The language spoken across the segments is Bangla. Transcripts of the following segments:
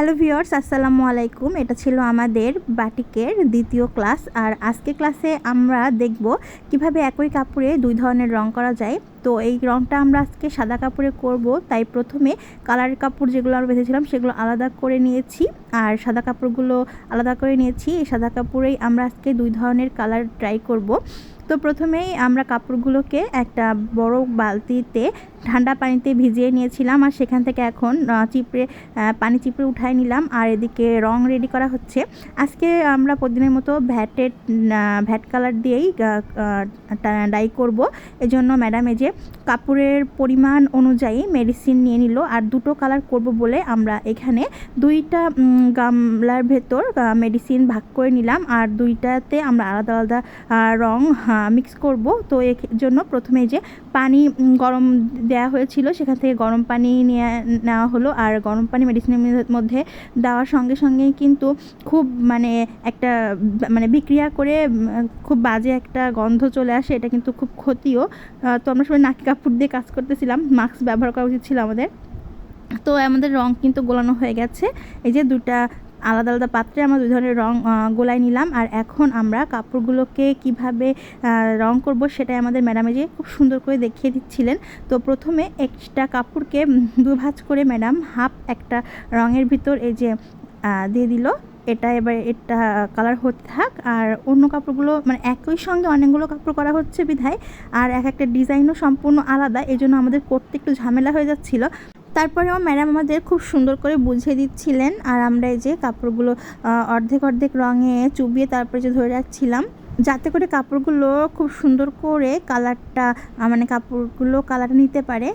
হ্যালো ভিওর্স আসসালামু আলাইকুম। এটা ছিল আমাদের বাটিকের দ্বিতীয় ক্লাস। আর আজকে ক্লাসে আমরা দেখব কীভাবে একই কাপড়ে দুই ধরনের রং করা যায়। তো এই রংটা আমরা আজকে সাদা কাপড়ে করব। তাই প্রথমে কালারের কাপড় যেগুলো আমরা বেঁধেছিলাম সেগুলো আলাদা করে নিয়েছি। আর সাদা কাপড়গুলো আলাদা করে নিয়েছি। এই সাদা কাপড়েই আমরা আজকে দুই ধরনের কালার ট্রাই করব। তো প্রথমেই আমরা কাপড়গুলোকে একটা বড় বালতিতে ঠান্ডা পানিতে ভিজিয়ে নিয়েছিলাম আর সেখান থেকে এখন চিপড়ে পানি চিপড়ে উঠাই নিলাম আর এদিকে রং রেডি করা হচ্ছে। আজকে আমরা প্রতিদিনের মতো ভ্যাটের ভ্যাট কালার দিয়েই ডাই করব। এজন্য ম্যাডাম এই যে কাপড়ের পরিমাণ অনুযায়ী মেডিসিন নিয়ে নিল আর দুটো কালার করব বলে আমরা এখানে দুইটা গামলার ভেতর মেডিসিন ভাগ করে নিলাম আর দুইটাতে আমরা আলাদা আলাদা রং মিক্স করব। তো এর জন্য প্রথমে যে পানি গরম দেওয়া হয়েছিল, সেখান থেকে গরম পানি নিয়ে নেওয়া হলো। আর গরম পানি মেডিসিনের মধ্যে দেওয়ার সঙ্গে সঙ্গেই কিন্তু খুব মানে একটা মানে বিক্রিয়া করে খুব বাজে একটা গন্ধ চলে আসে। এটা কিন্তু খুব ক্ষতিও। তো আমরা সবাই নাকি কাপড় দিয়ে কাজ করতেছিলাম। মাস্ক ব্যবহার করা উচিত ছিল আমাদের। তো আমাদের রং কিন্তু গোলানো হয়ে গেছে। এই যে দুটা আলাদা আলাদা পাত্রে আমরা দুই ধরনের রং গোলাই নিলাম। আর এখন আমরা কাপড়গুলোকে কীভাবে রং করব সেটাই আমাদের ম্যাডামে যে খুব সুন্দর করে দেখিয়ে দিচ্ছিলেন। তো প্রথমে একটা কাপড়কে দুভাজ করে ম্যাডাম হাফ একটা রঙের ভিতর এই যে দিয়ে দিল। এটা এবার এটা কালার হতে থাক। আর অন্য কাপড়গুলো মানে একই সঙ্গে অনেকগুলো কাপড় করা হচ্ছে বিধায়। আর এক একটা ডিজাইনও সম্পূর্ণ আলাদা। এই জন্য আমাদের করতে একটু ঝামেলা হয়ে যাচ্ছিল। তারপরেও ম্যাডাম আমাদের খুব সুন্দর করে বুঝিয়ে দিচ্ছিলেন আর আমরা এই যে কাপড়গুলো অর্ধেক অর্ধেক রঙে চুবিয়ে তারপরে যে ধরে রাখছিলাম, যাতে করে কাপড়গুলো খুব সুন্দর করে কালারটা মানে কাপড়গুলো কালার নিতে পারে।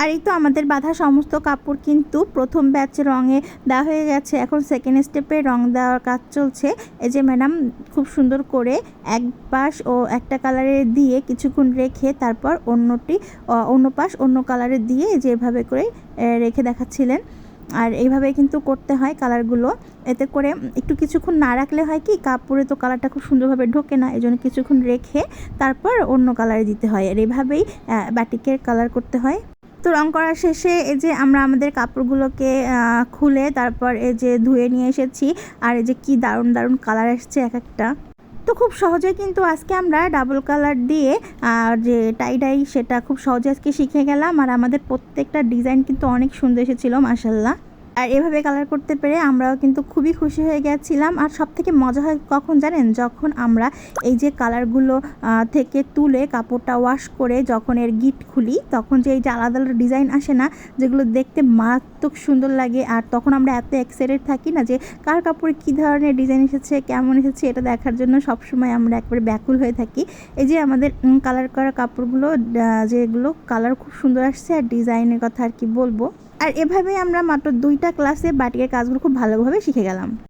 আর এই তো আমাদের বাঁধা সমস্ত কাপড় কিন্তু প্রথম ব্যাচ রঙে দেওয়া হয়ে গেছে। এখন সেকেন্ড স্টেপে রং দেওয়ার কাজ চলছে। এই যে ম্যাডাম খুব সুন্দর করে এক পাশ ও একটা কালারে দিয়ে কিছুক্ষণ রেখে তারপর অন্যটি অন্য পাশ অন্য কালারে দিয়ে যেভাবে করে রেখে দেখাচ্ছিলেন। আর এইভাবে কিন্তু করতে হয় কালারগুলো এতে করে একটু কিছুক্ষণ না রাখলে হয় কি, কাপড়ে তো কালারটা খুব সুন্দরভাবে ঢোকে না এই জন্য কিছুক্ষণ রেখে তারপর অন্য কালারে দিতে হয়। আর এইভাবেই বাটিকের কালার করতে হয়। তো রং করা শেষে এই যে আমরা আমাদের কাপড়গুলোকে খুলে তারপর এই যে ধুয়ে নিয়ে এসেছি আর এই যে কি দারুণ দারুণ কালার এসছে এক একটা। তো খুব সহজে কিন্তু আজকে আমরা ডাবল কালার দিয়ে আর যে টাই টাই সেটা খুব সহজে আজকে শিখে গেলাম আর আমাদের প্রত্যেকটা ডিজাইন কিন্তু অনেক সুন্দর এসেছিল মাসাল্লাহ আর এভাবে কালার করতে পেরে আমরাও কিন্তু খুবই খুশি হয়ে গেছিলাম। আর সব থেকে মজা হয় কখন জানেন? যখন আমরা এই যে কালারগুলো থেকে তুলে কাপড়টা ওয়াশ করে যখন এর গিট খুলি, তখন যে এই যে আলাদা আলাদা ডিজাইন আসে না, যেগুলো দেখতে মারাত্মক সুন্দর লাগে। আর তখন আমরা এত এক্সাইটেড থাকি না যে কার কাপড়ে কী ধরনের ডিজাইন এসেছে, কেমন এসেছে, এটা দেখার জন্য সবসময় আমরা একবারে ব্যাকুল হয়ে থাকি। এই যে আমাদের কালার করা কাপড়গুলো যেগুলো কালার খুব সুন্দর আসছে, আর ডিজাইনের কথা আর কি বলব। আর এভাবেই আমরা মাত্র দুইটা ক্লাসে বাটিকের কাজগুলো খুব ভালোভাবে শিখে গেলাম।